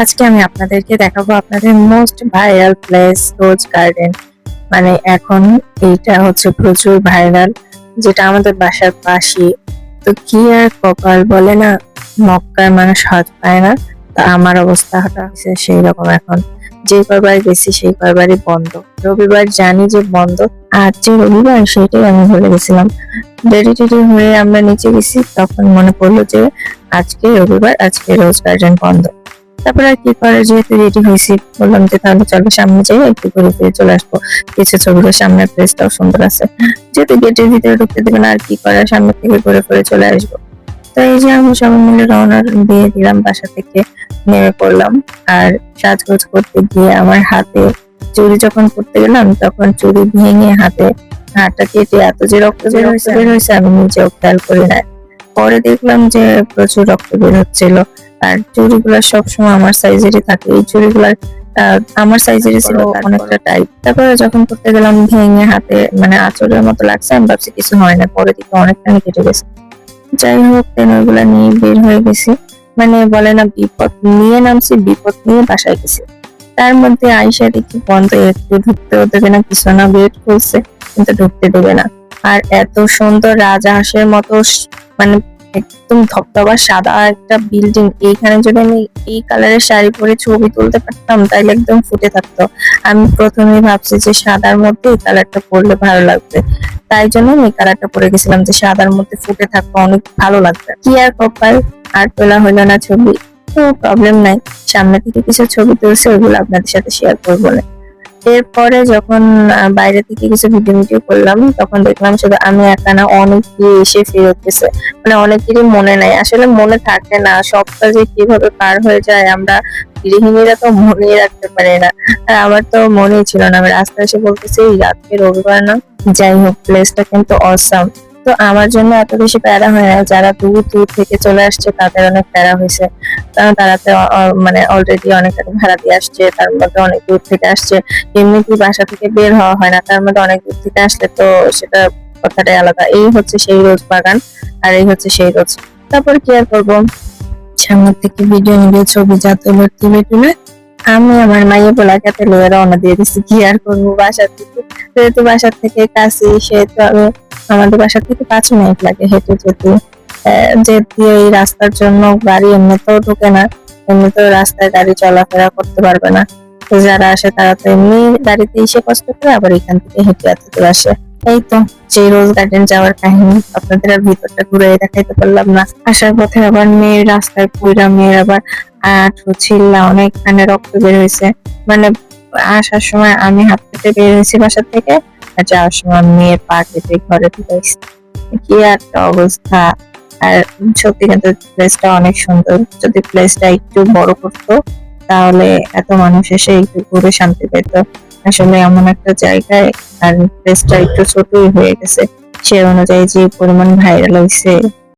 আজকে আমি আপনাদেরকে দেখাবো আপনাদের most viral place rose garden মানে এখন এইটা হচ্ছে প্রচুর ভাইরাল যেটা আমাদের বাসার পাশে। তো কি আর কপাল বলে না, মক্কার মানুষ হাত পায় না। তা আমার অবস্থাটা হচ্ছে সেই রকম এখন। যে কয়বার গেছি সেই কয়বারই বন্ধ। রবিবার জানি যে বন্ধ, আর যে রবিবার সেটাই আমি ভুলে গেছিলাম। রেডি টেডি হয়ে আমরা নিচে গেছি, তখন মনে পড়ল যে আজকে রবিবার, আজকে রোজ গার্ডেন বন্ধ। তারপর আর কি করে যেহেতু রেডি হয়েছি বললাম যে তাহলে চলো সামনে যাই একটু ঘুরে ফিরে চলে আসব। কিছু ছবিটা সামনের প্লেসটাও সুন্দর আছে। যেহেতু গেটের ভিতরে ঢুকতে দেবে না আর কি করার? সামনে থেকে ঘুরে ফিরে চলে আসব। তো এই যে আমি সবাই মিলে রওনা দিয়ে দিলাম বাসা থেকে নেমে পড়লাম। আর সাজগোজ করতে গিয়ে আমার হাতে চুরি যখন করতে গেলাম তখন চুরি ভেঙে হাতে হাতটা কেটে এত যে রক্ত বের হয়েছে বের হয়েছে। আমি নিজেও খেয়াল করি না পরে দেখলাম যে প্রচুর রক্ত বের হচ্ছিল। আর চুড়িগুলো সবসময় আমার সাইজেরই থাকে। এই চুড়িগুলার আমার সাইজেরই ছিল অনেকটা টাইট তারপরে যখন করতে গেলাম ভেঙে হাতে মানে আঁচড়ের মতো লাগছে আমি ভাবছি কিছু হয় না পরে দিকে অনেকখানি কেটে গেছে। যাই হোক তেন ওইগুলা নিয়ে বের হয়ে গেছি। মানে বলে না বিপদ নিয়ে নামছি বিপদ নিয়ে বাসায় গেছি। তার মধ্যে আইসা দেখি বন্ধ একটু ঢুকতেও দেবে না কিছু না গেট খুলছে কিন্তু ঢুকতে দেবে না। আর এত সুন্দর রাজা রাজহাঁসের মতো মানে একদম ধবধবা সাদা একটা বিল্ডিং এইখানে যদি আমি এই কালারের শাড়ি পরে ছবি তুলতে পারতাম তাহলে একদম ফুটে থাকতো। আমি প্রথমে ভাবছি যে সাদার মধ্যে এই কালারটা পরলে ভালো লাগবে। তাই জন্য আমি এই কালারটা পরে গেছিলাম যে সাদার মধ্যে ফুটে থাকবে অনেক ভালো লাগবে। কি আর কপাল? আর তোলা হলো না ছবি। তো প্রবলেম নাই। সামনে থেকে কিছু ছবি তুলছে, ওইগুলো আপনাদের সাথে শেয়ার করব। না এরপরে যখন বাইরে থেকে কিছু ভিডিও ভিডিও করলাম, তখন দেখলাম শুধু আমি একা না, অনেকে এসে ফেরতেছে মানে অনেকেরই মনে নাই। আসলে মনে থাকে না, সবটা যে কীভাবে পার হয়ে যায়, আমরা গৃহিণীরা তো মনে রাখতে পারে না। আর আমার তো মনেই ছিল না। আমি রাস্তায় এসে বলতেছি রাত্রে রবিবার না, যাই হোক প্লেসটা কিন্তু অসাম তো আমার জন্য এত বেশি প্যারা হয় না যারা দূর দূর থেকে চলে আসছে, তাদের অনেক প্যারা হয়েছে। কারণ তারা তো মানে অলরেডি অনেক ভাড়া দিয়ে আসছে, তার মধ্যে অনেক দূর থেকে আসছে। এমনিতেই বাসা থেকে বের হওয়া হয় না, তার মধ্যে অনেক দূর থেকে আসলে তো সেটা কথাটাই আলাদা। এই হচ্ছে সেই রোজ বাগান, আর এই হচ্ছে সেই রোজ। তারপর কি আর করব? সামনের থেকে ভিডিও ভিডিও ছবি যা তুলে তুলে তুলে আমি আমার মাইয়ে পোলাকাতে লয়ে রওনা দিয়ে দিচ্ছি কি আর করব বাসার থেকে যেহেতু বাসার থেকে কাছে সেহেতু আমি আমাদের বাসা থেকে পাঁচ মিনিট লাগে হেঁটে যেতে। আহ, যেতে এই রাস্তার জন্য গাড়ি এমনিতেও ঢোকে না এমনিতেও রাস্তায় গাড়ি চলাফেরা করতে পারবে না। তো যারা আসে তারা তো এমনি গাড়িতে এসে কষ্ট করে আবার এখান থেকে হেঁটে এতদূর আসে। এই তো যে রোজ গার্ডেন যাওয়ার কাহিনী আপনাদের আর ভিতরটা ঘুরে দেখাইতে পারলাম না। আসার পথে আবার মেয়ের রাস্তায় পুরা মেয়ের আবার আট ছিল্লা অনেকখানে রক্ত বের হয়েছে মানে আসার সময় আমি হাত পেতে বের হয়েছি বাসা থেকে যাওয়ার সময় মেয়ের পা কেটে ঘরে ঢুকাইছে কি একটা অবস্থা। আর সত্যি কিন্তু প্লেসটা অনেক সুন্দর। যদি প্লেসটা একটু বড় করতো, তাহলে এত মানুষ এসে একটু ঘুরে শান্তি পেত। আসলে এমন একটা জায়গায় আর প্লেসটা একটু ছোটই হয়ে গেছে। সে অনুযায়ী যে পরিমাণ ভাইরাল হয়েছে